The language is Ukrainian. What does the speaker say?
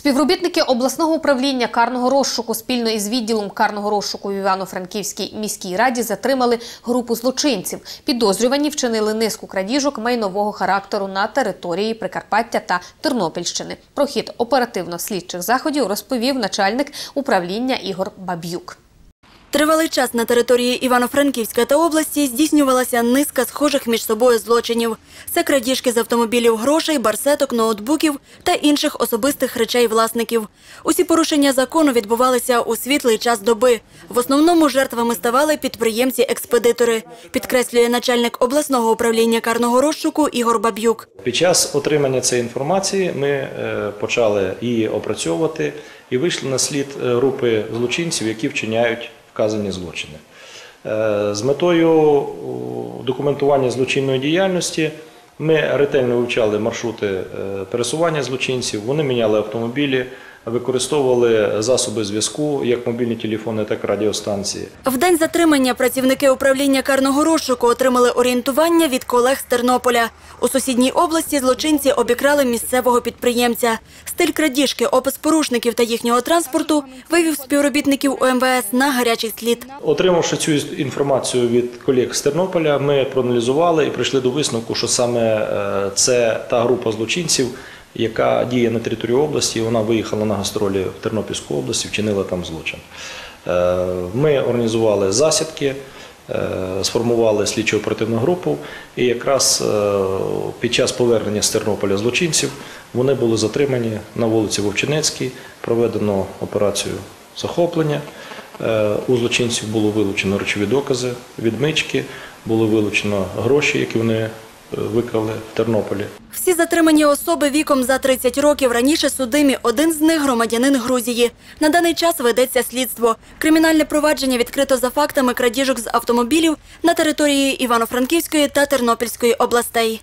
Співробітники обласного управління карного розшуку спільно із відділом карного розшуку в Івано-Франківській міській раді затримали групу злочинців. Підозрювані вчинили низку крадіжок майнового характеру на території Прикарпаття та Тернопільщини. Про хід оперативно-слідчих заходів розповів начальник управління Ігор Баб'юк. Тривалий час на території Івано-Франківська та області здійснювалася низка схожих між собою злочинів. Це крадіжки з автомобілів грошей, барсеток, ноутбуків та інших особистих речей власників. Усі порушення закону відбувалися у світлий час доби. В основному жертвами ставали підприємці-експедитори, підкреслює начальник обласного управління карного розшуку Ігор Баб'юк. Під час отримання цієї інформації ми е, почали її опрацьовувати і вийшли на слід е, групи злочинців, які вчиняють вказані злочини. Е, З метою документування злочинної діяльності ми ретельно вивчали маршрути е, пересування злочинців, вони міняли автомобілі, використовували засоби зв'язку, як мобільні телефони, так і радіостанції. В день затримання працівники управління карного розшуку отримали орієнтування від колег з Тернополя. У сусідній області злочинці обікрали місцевого підприємця. Стиль крадіжки, опис порушників та їхнього транспорту вивів співробітників УМВС на гарячий слід. Отримавши цю інформацію від колег з Тернополя, ми проаналізували і прийшли до висновку, що саме е, це та група злочинців, яка діє на території області. Вона виїхала на гастролі в Тернопільську область і вчинила там злочин. Е, Ми організували засідки, е, сформували слідчо оперативну групу, і якраз е, під час повернення з Тернополя злочинців вони були затримані на вулиці Вовчинецькій, проведено операцію захоплення. У злочинців було вилучено речові докази, відмички, було вилучено гроші, які вони викрали в Тернополі. Всі затримані особи віком за 30 років раніше судимі. Один з них – громадянин Грузії. На даний час ведеться слідство. Кримінальне провадження відкрито за фактами крадіжок з автомобілів на території Івано-Франківської та Тернопільської областей.